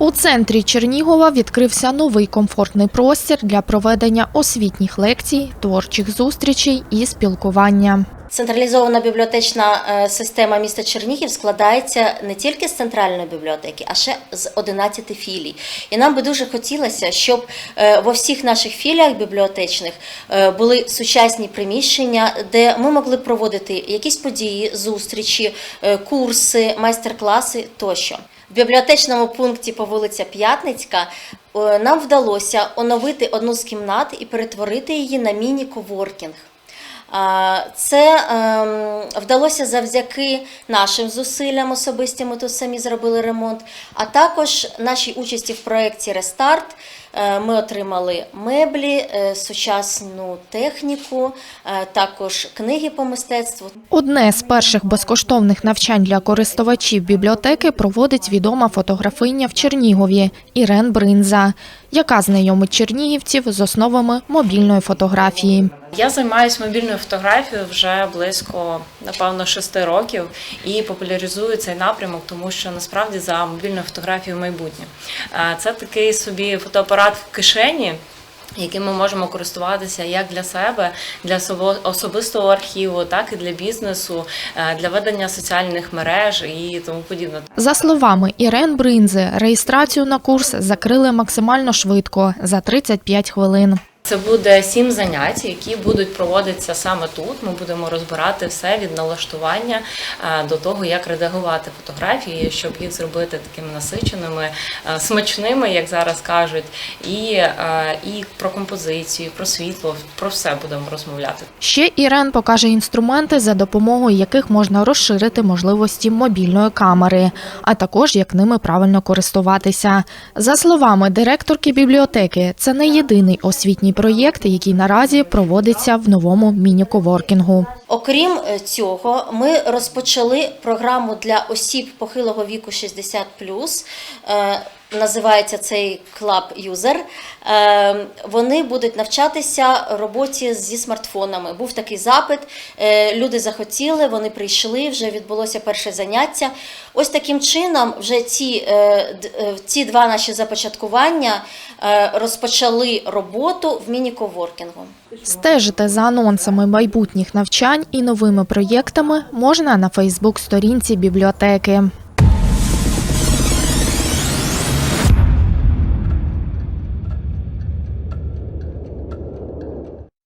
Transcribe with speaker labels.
Speaker 1: У центрі Чернігова відкрився новий комфортний простір для проведення освітніх лекцій, творчих зустрічей і спілкування.
Speaker 2: Централізована бібліотечна е, система міста Чернігів складається не тільки з центральної бібліотеки, а ще з 11 філій. І нам би дуже хотілося, щоб е, во всіх наших філіях бібліотечних е, були сучасні приміщення, де ми могли проводити якісь події, зустрічі, курси, майстер-класи тощо. В бібліотечному пункті по вулиця П'ятницька нам вдалося оновити одну з кімнат і перетворити її на міні-коворкінг. Це ем, вдалося завдяки нашим зусиллям особистим. Ми тут самі зробили ремонт. А також нашій участі в проєкті Рестарт ми отримали меблі, е, сучасну техніку, е, також книги по мистецтву.
Speaker 1: Одне з перших безкоштовних навчань для користувачів бібліотеки проводить відома фотографиня в Чернігові Ірен Бринза, яка знайомить чернігівців з основами мобільної фотографії.
Speaker 3: Я займаюся мобільною фотографією вже близько, напевно, шести років і популяризую цей напрямок, тому що насправді за мобільною фотографією майбутнє. Е, Це такий собі фотоапарат в кишені. Яким ми можемо користуватися як для себе, для особистого архіву, так і для бізнесу, е, для ведення соціальних мереж і тому подібне.
Speaker 1: За словами Ірен Бринзи, реєстрацію на курс закрили максимально швидко за 35 хвилин.
Speaker 3: Це буде сім занять, які будуть проводитися саме тут. Ми будемо розбирати все від налаштування е, до того, як редагувати фотографії, щоб їх зробити такими насиченими, е, смачними, як зараз кажуть, і, е, і про композицію, про світло, про все будемо розмовляти.
Speaker 1: Ще Ірен покаже інструменти, за допомогою яких можна розширити можливості мобільної камери, а також як ними правильно користуватися. За словами директорки бібліотеки, це не єдиний освітній проєкт, який наразі проводиться в новому міні-коворкінгу.
Speaker 2: Окрім е, цього, ми розпочали програму для осіб похилого віку 60 Е, Називається цей клаб юзер. Е, Вони будуть навчатися роботі зі смартфонами. Був такий запит. е, Люди захотіли, вони прийшли. Вже відбулося перше заняття. Ось таким чином, вже ці, е, е, ці два наші започаткування розпочали роботу в міні-коворкінгу.
Speaker 1: Стежити за анонсами майбутніх навчань і новими проєктами можна на Фейсбук-сторінці бібліотеки.